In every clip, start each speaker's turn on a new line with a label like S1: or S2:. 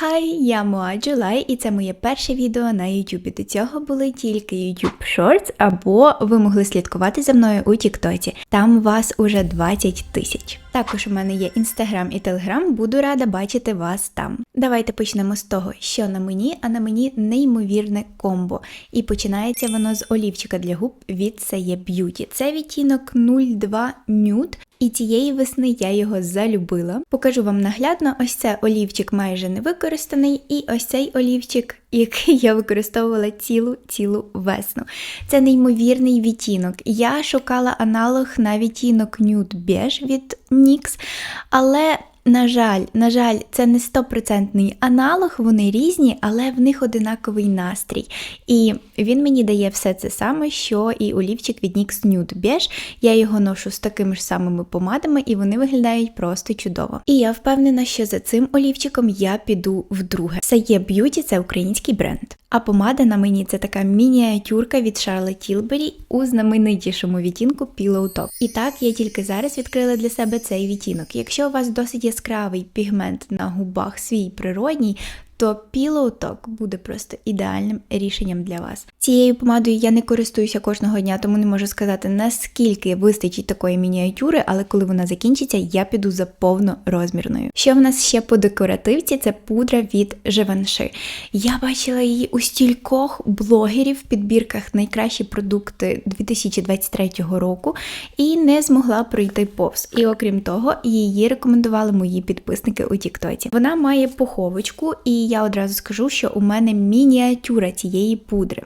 S1: Хай, я Моа Джулай, і це моє перше відео на YouTube. До цього були тільки YouTube Shorts, або ви могли слідкувати за мною у TikTok. Там вас уже 20 тисяч. Також у мене є Instagram і Telegram, буду рада бачити вас там. Давайте почнемо з того, що на мені, а на мені неймовірне комбо. І починається воно з олівчика для губ від Saye Beauty. Це відтінок 02 Nude. І цієї весни я його залюбила. Покажу вам наглядно, ось це олівчик майже не використаний, і ось цей олівчик, який я використовувала цілу цілу весну. Це неймовірний відтінок. Я шукала аналог на відтінок Nude Beige від NYX, але. На жаль, на жаль, це не стопроцентний аналог, вони різні, але в них одинаковий настрій. І він мені дає все це саме, що і олівчик від NYX Nude Beige. Я його ношу з такими ж самими помадами, і вони виглядають просто чудово. І я впевнена, що за цим олівчиком я піду вдруге. Saye Beauty – це український бренд. А помада на мені це така мініатюрка від Charlotte Tilbury у знаменитішому відтінку Pillow Top. І так я тільки зараз відкрила для себе цей відтінок. Якщо у вас досить яскравий пігмент на губах свій природній, то Pillow Talk буде просто ідеальним рішенням для вас. Цією помадою я не користуюся кожного дня, тому не можу сказати, наскільки вистачить такої мініатюри, але коли вона закінчиться, я піду за повнорозмірною. Що в нас ще по декоративці? Це пудра від Givenchy. Я бачила її у стількох блогерів в підбірках найкращі продукти 2023 року і не змогла пройти повз. І окрім того, її рекомендували мої підписники у Тіктоці. Вона має пуховочку, і я одразу скажу, що у мене мініатюра цієї пудри.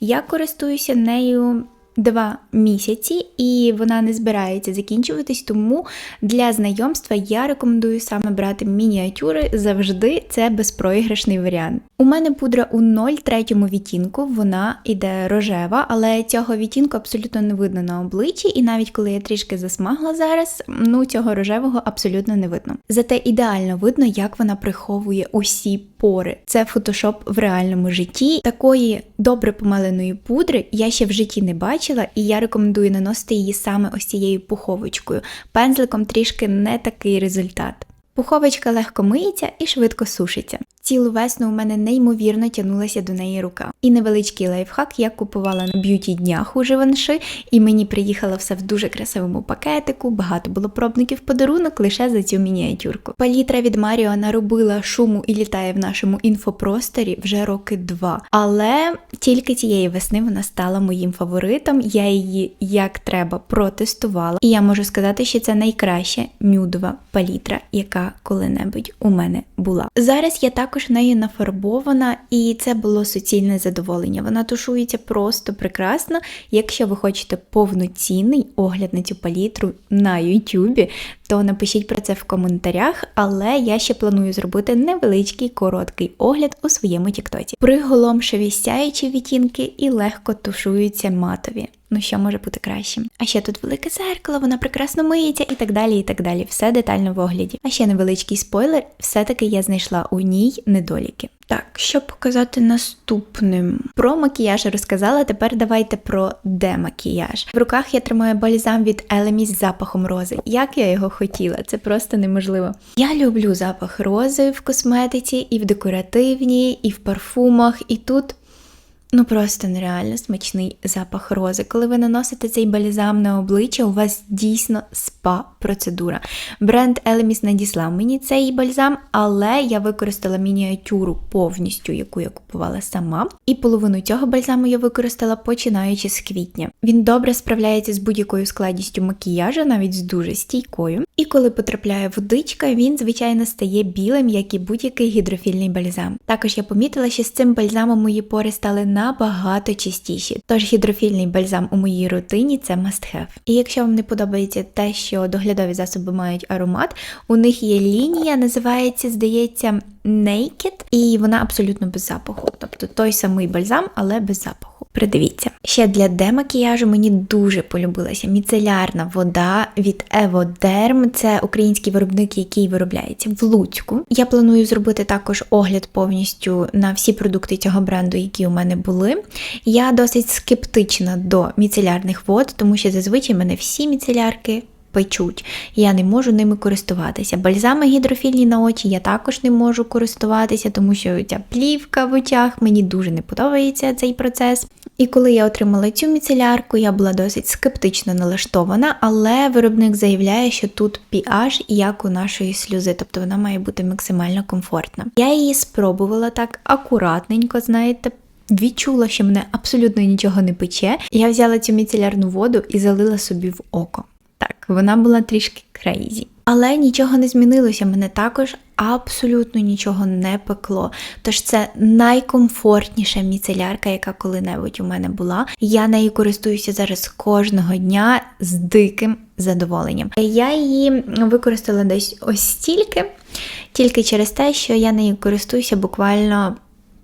S1: Я користуюся нею. Два місяці, і вона не збирається закінчуватись, тому для знайомства я рекомендую саме брати мініатюри завжди це безпроіграшний варіант. У мене пудра у 0,3 відтінку, вона іде рожева, але цього відтінку абсолютно не видно на обличчі, і навіть коли я трішки засмагла зараз, ну цього рожевого абсолютно не видно. Зате ідеально видно, як вона приховує усі пори. Це фотошоп в реальному житті. Такої добре помаленої пудри я ще в житті не бачила, і я рекомендую наносити її саме ось цією пуховочкою. Пензликом трішки не такий результат. Пуховочка легко миється і швидко сушиться. Цілу весну у мене неймовірно тягнулася до неї рука. І невеличкий лайфхак я купувала на б'юті днях у Живанши, і мені приїхало все в дуже красивому пакетику. Багато було пробників подарунок лише за цю мініатюрку. Палітра від Маріо наробила шуму і літає в нашому інфопросторі вже роки два. Але тільки цієї весни вона стала моїм фаворитом. Я її як треба протестувала. І я можу сказати, що це найкраща нюдова палітра, яка коли-небудь у мене була. Зараз я також нею нафарбована, і це було суцільне задоволення. Вона тушується просто прекрасно. Якщо ви хочете повноцінний огляд на цю палітру на Ютубі, то напишіть про це в коментарях, але я ще планую зробити невеличкий короткий огляд у своєму тіктоці. Приголомшеві сяючі відтінки і легко тушуються матові. Ну що може бути кращим? А ще тут велике зеркало, вона прекрасно миється і так далі, і так далі. Все детально в огляді. А ще невеличкий спойлер, все-таки я знайшла у ній недоліки. Так, що показати наступним? Про макіяж розказала, тепер давайте про демакіяж. В руках я тримаю бальзам від Елемі з запахом рози. Як я його хотіла, це просто неможливо. Я люблю запах рози в косметиці, і в декоративній, і в парфумах, і тут. Ну просто нереально смачний запах рози. Коли ви наносите цей бальзам на обличчя, у вас дійсно спа-процедура. Бренд Elemis надіслав мені цей бальзам, але я використала мініатюру повністю, яку я купувала сама. І половину цього бальзаму я використала починаючи з квітня. Він добре справляється з будь-якою складністю макіяжу, навіть з дуже стійкою. І коли потрапляє водичка, він, звичайно, стає білим, як і будь-який гідрофільний бальзам. Також я помітила, що з цим бальзамом мої пори стали набагато чистіші. Тож гідрофільний бальзам у моїй рутині це must have. І якщо вам не подобається те, що доглядові засоби мають аромат, у них є лінія, називається, здається, Naked, і вона абсолютно без запаху. Тобто той самий бальзам, але без запаху. Придивіться. Ще для демакіяжу мені дуже полюбилася міцелярна вода від Evoderm. Це український виробник, який виробляється в Луцьку. Я планую зробити також огляд повністю на всі продукти цього бренду, які у мене були. Я досить скептична до міцелярних вод, тому що зазвичай мене всі міцелярки печуть. Я не можу ними користуватися. Бальзами гідрофільні на очі я також не можу користуватися, тому що ця плівка в очах мені дуже не подобається цей процес. І коли я отримала цю міцелярку, я була досить скептично налаштована, але виробник заявляє, що тут pH як у нашої сльози, тобто вона має бути максимально комфортна. Я її спробувала так акуратненько, знаєте. Відчула, що мене абсолютно нічого не пече. Я взяла цю міцелярну воду і залила собі в око. Вона була трішки крейзі. Але нічого не змінилося, мене також абсолютно нічого не пекло. Тож це найкомфортніша міцелярка, яка коли-небудь у мене була. Я нею користуюся зараз кожного дня з диким задоволенням. Я її використала десь ось стільки, тільки через те, що я нею користуюся буквально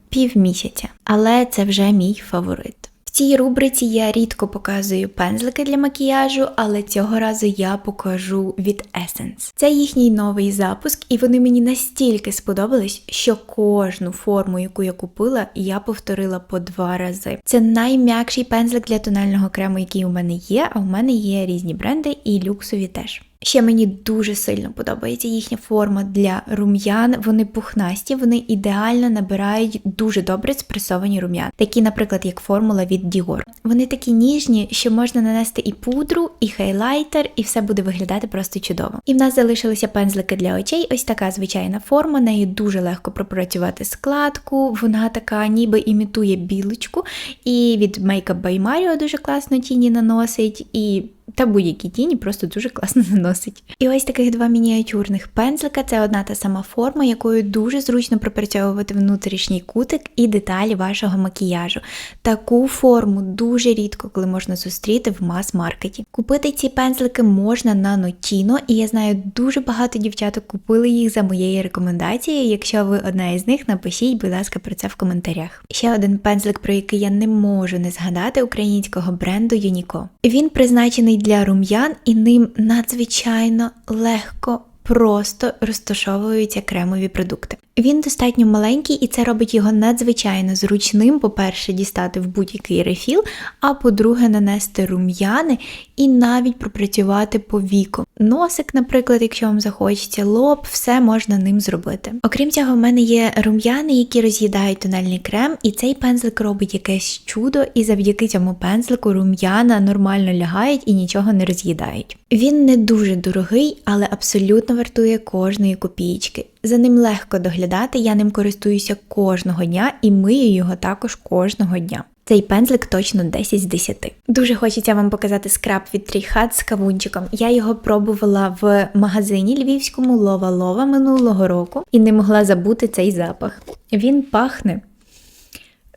S1: півмісяця. Але це вже мій фаворит. Цій рубриці я рідко показую пензлики для макіяжу, але цього разу я покажу від Essence. Це їхній новий запуск, і вони мені настільки сподобались, що кожну форму, яку я купила, я повторила по два рази. Це найм'якший пензлик для тонального крему, який у мене є, а у мене є різні бренди і люксові теж. Ще мені дуже сильно подобається їхня форма для рум'ян. Вони пухнасті, вони ідеально набирають дуже добре спресовані рум'ян, такі, наприклад, як формула від Dior. Вони такі ніжні, що можна нанести і пудру, і хайлайтер, і все буде виглядати просто чудово. І в нас залишилися пензлики для очей. Ось така звичайна форма. Нею дуже легко пропрацювати складку. Вона така, ніби імітує білочку. І від Makeup by Mario дуже класно тіні наносить. і та будь-які тіні просто дуже класно наносить. І ось таких два мініатюрних пензлика це одна та сама форма, якою дуже зручно пропрацьовувати внутрішній кутик і деталі вашого макіяжу. Таку форму дуже рідко, коли можна зустріти в мас-маркеті. Купити ці пензлики можна на Notino, і я знаю, дуже багато дівчаток купили їх за моєю рекомендацією. Якщо ви одна із них, напишіть, будь ласка, про це в коментарях. Ще один пензлик, про який я не можу не згадати українського бренду Юніко. Він призначений для рум'ян і ним надзвичайно легко. Просто розташовуються кремові продукти. Він достатньо маленький, і це робить його надзвичайно зручним, по-перше, дістати в будь-який рефіл, а по-друге, нанести рум'яни і навіть пропрацювати по віку. Носик, наприклад, якщо вам захочеться, лоб, все можна ним зробити. Окрім цього, в мене є рум'яни, які роз'їдають тональний крем, і цей пензлик робить якесь чудо, і завдяки цьому пензлику рум'яна нормально лягають і нічого не роз'їдають. Він не дуже дорогий, але абсолютно вартує кожної копійки. За ним легко доглядати, я ним користуюся кожного дня і мию його також кожного дня. Цей пензлик точно 10 з 10. Дуже хочеться вам показати скраб від Трійхат з кавунчиком. Я його пробувала в магазині львівському Лова Лова минулого року і не могла забути цей запах. Він пахне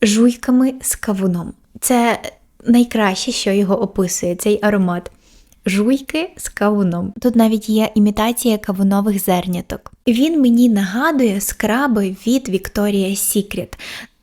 S1: жуйками з кавуном. Це найкраще, що його описує, цей аромат. Жуйки з кавуном. Тут навіть є імітація кавунових зерняток. Він мені нагадує скраби від Victoria's Secret.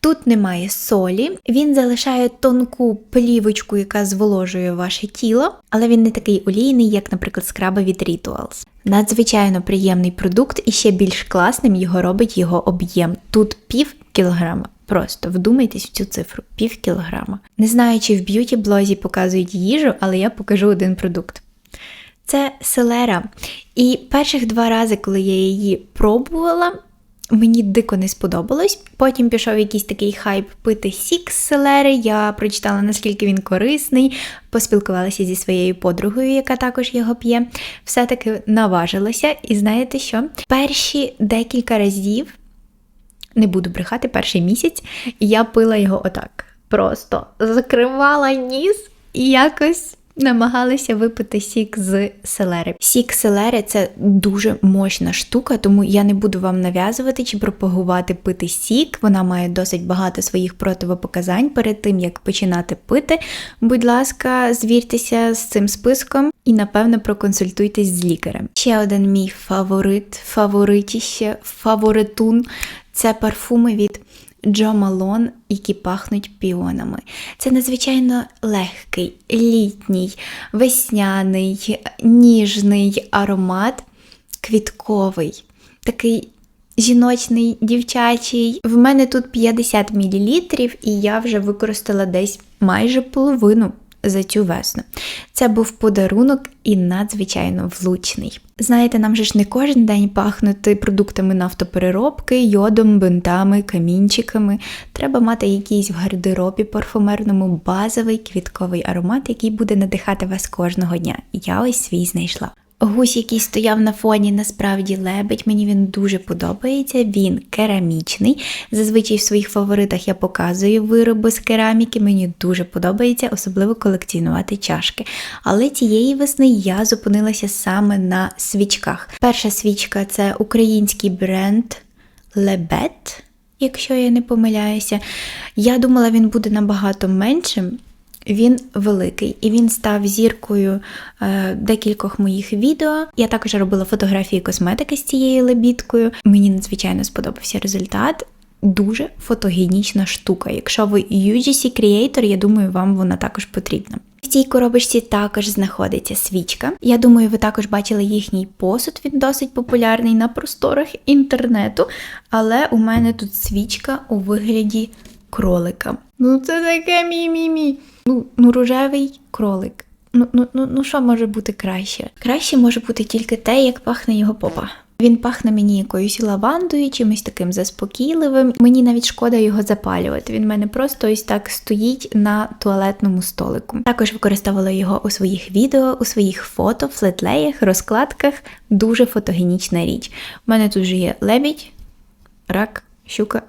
S1: Тут немає солі, він залишає тонку плівочку, яка зволожує ваше тіло, але він не такий олійний, як, наприклад, скраби від Rituals. Надзвичайно приємний продукт, і ще більш класним його робить його об'єм. Тут пів кілограма. Просто вдумайтесь в цю цифру пів кілограма. Не знаю, чи в б'юті блозі показують їжу, але я покажу один продукт. Це селера. І перших два рази, коли я її пробувала, мені дико не сподобалось. Потім пішов якийсь такий хайп пити сік з селери. Я прочитала, наскільки він корисний, поспілкувалася зі своєю подругою, яка також його п'є. Все-таки наважилася, і знаєте що? Перші декілька разів не буду брехати, перший місяць, я пила його отак. Просто закривала ніс і якось. Намагалися випити сік з селери. Сік селери це дуже мощна штука, тому я не буду вам нав'язувати чи пропагувати пити сік. Вона має досить багато своїх противопоказань перед тим, як починати пити. Будь ласка, звіртеся з цим списком і, напевно, проконсультуйтесь з лікарем. Ще один мій фаворит, фаворитіще, фаворитун це парфуми від Джо Малон, які пахнуть піонами. Це надзвичайно легкий, літній, весняний, ніжний аромат, квітковий, такий жіночний, дівчачий. В мене тут 50 мл, і я вже використала десь майже половину. За цю весну. Це був подарунок і надзвичайно влучний. Знаєте, нам же ж не кожен день пахнути продуктами нафтопереробки, йодом, бинтами, камінчиками. Треба мати якийсь в гардеробі парфумерному базовий квітковий аромат, який буде надихати вас кожного дня. Я ось свій знайшла. Гусь, який стояв на фоні, насправді лебедь. Мені він дуже подобається. Він керамічний. Зазвичай в своїх фаворитах я показую вироби з кераміки. Мені дуже подобається, особливо колекціонувати чашки. Але цієї весни я зупинилася саме на свічках. Перша свічка це український бренд Лебет. Якщо я не помиляюся, я думала, він буде набагато меншим. Він великий і він став зіркою е, декількох моїх відео. Я також робила фотографії косметики з цією лебідкою. Мені надзвичайно сподобався результат. Дуже фотогенічна штука. Якщо ви UGC Creator, я думаю, вам вона також потрібна. В цій коробочці також знаходиться свічка. Я думаю, ви також бачили їхній посуд, він досить популярний на просторах інтернету. Але у мене тут свічка у вигляді кролика. Ну, це таке мі-мі-мі. Ну, ну рожевий кролик. Ну, ну, ну, ну що може бути краще? Краще може бути тільки те, як пахне його попа. Він пахне мені якоюсь лавандою, чимось таким заспокійливим. Мені навіть шкода його запалювати. Він в мене просто ось так стоїть на туалетному столику. Також використовувала його у своїх відео, у своїх фото, флетлеях, розкладках. Дуже фотогенічна річ. У мене тут же є лебідь, рак, щука.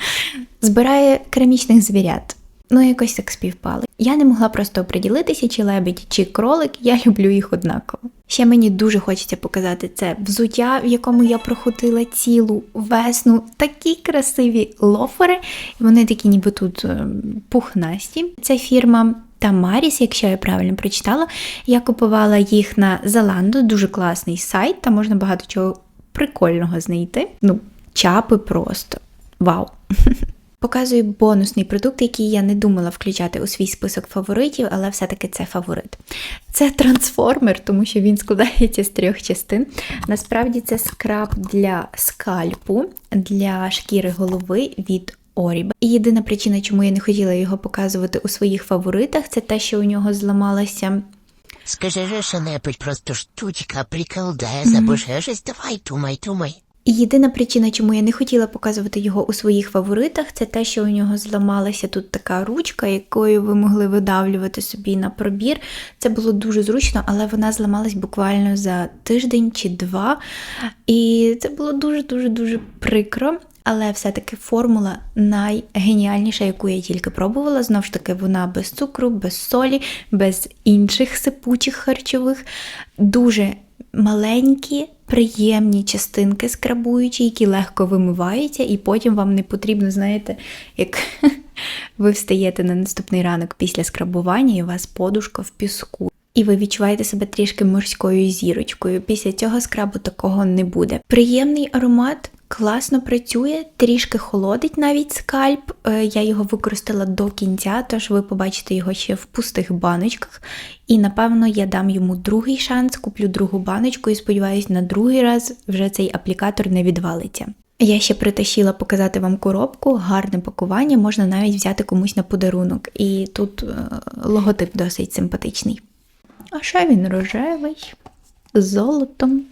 S1: Збирає керамічних звірят. Ну, якось так співпали. Я не могла просто оприділитися, чи лебедь, чи кролик, я люблю їх однаково. Ще мені дуже хочеться показати це взуття, в якому я проходила цілу весну. Такі красиві лофери. Вони такі, ніби тут е, пухнасті. Це фірма. Тамаріс, якщо я правильно прочитала, я купувала їх на Zalando, дуже класний сайт, там можна багато чого прикольного знайти. Ну, чапи просто. Вау! Показую бонусний продукт, який я не думала включати у свій список фаворитів, але все-таки це фаворит. Це трансформер, тому що він складається з трьох частин. Насправді це скраб для скальпу, для шкіри голови від Оріба. І єдина причина, чому я не хотіла його показувати у своїх фаворитах, це те, що у нього зламалася.
S2: Скажи що-небудь, просто штучка, приколдес, або ще щось, давай, думай, думай.
S1: Єдина причина, чому я не хотіла показувати його у своїх фаворитах, це те, що у нього зламалася тут така ручка, якою ви могли видавлювати собі на пробір. Це було дуже зручно, але вона зламалась буквально за тиждень чи два. І це було дуже-дуже дуже прикро. Але все-таки формула найгеніальніша, яку я тільки пробувала. Знову ж таки, вона без цукру, без солі, без інших сипучих харчових. Дуже маленькі, приємні частинки скрабуючі, які легко вимиваються, і потім вам не потрібно, знаєте, як ви встаєте на наступний ранок після скрабування, і у вас подушка в піску. І ви відчуваєте себе трішки морською зірочкою. Після цього скрабу такого не буде. Приємний аромат, класно працює, трішки холодить навіть скальп. Е, Я його використала до кінця, тож ви побачите його ще в пустих баночках. І напевно я дам йому другий шанс, куплю другу баночку і сподіваюся, на другий раз вже цей аплікатор не відвалиться. Я ще притащила показати вам коробку, гарне пакування, можна навіть взяти комусь на подарунок. І тут е, логотип досить симпатичний. А ще він рожевий, з золотом.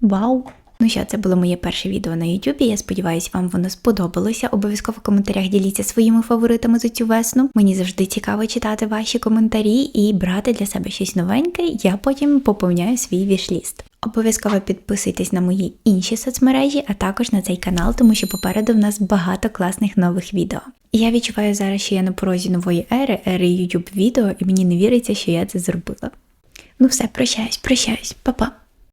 S1: Вау! Ну що, це було моє перше відео на Ютубі. Я сподіваюся, вам воно сподобалося. Обов'язково в коментарях діліться своїми фаворитами за цю весну. Мені завжди цікаво читати ваші коментарі і брати для себе щось новеньке. Я потім поповняю свій вішліст. Обов'язково підписуйтесь на мої інші соцмережі, а також на цей канал, тому що попереду в нас багато класних нових відео. Я відчуваю зараз, що я на порозі нової ери, ери YouTube відео, і мені не віриться, що я це зробила. Ну все, прощаюсь, прощаюсь, па-па.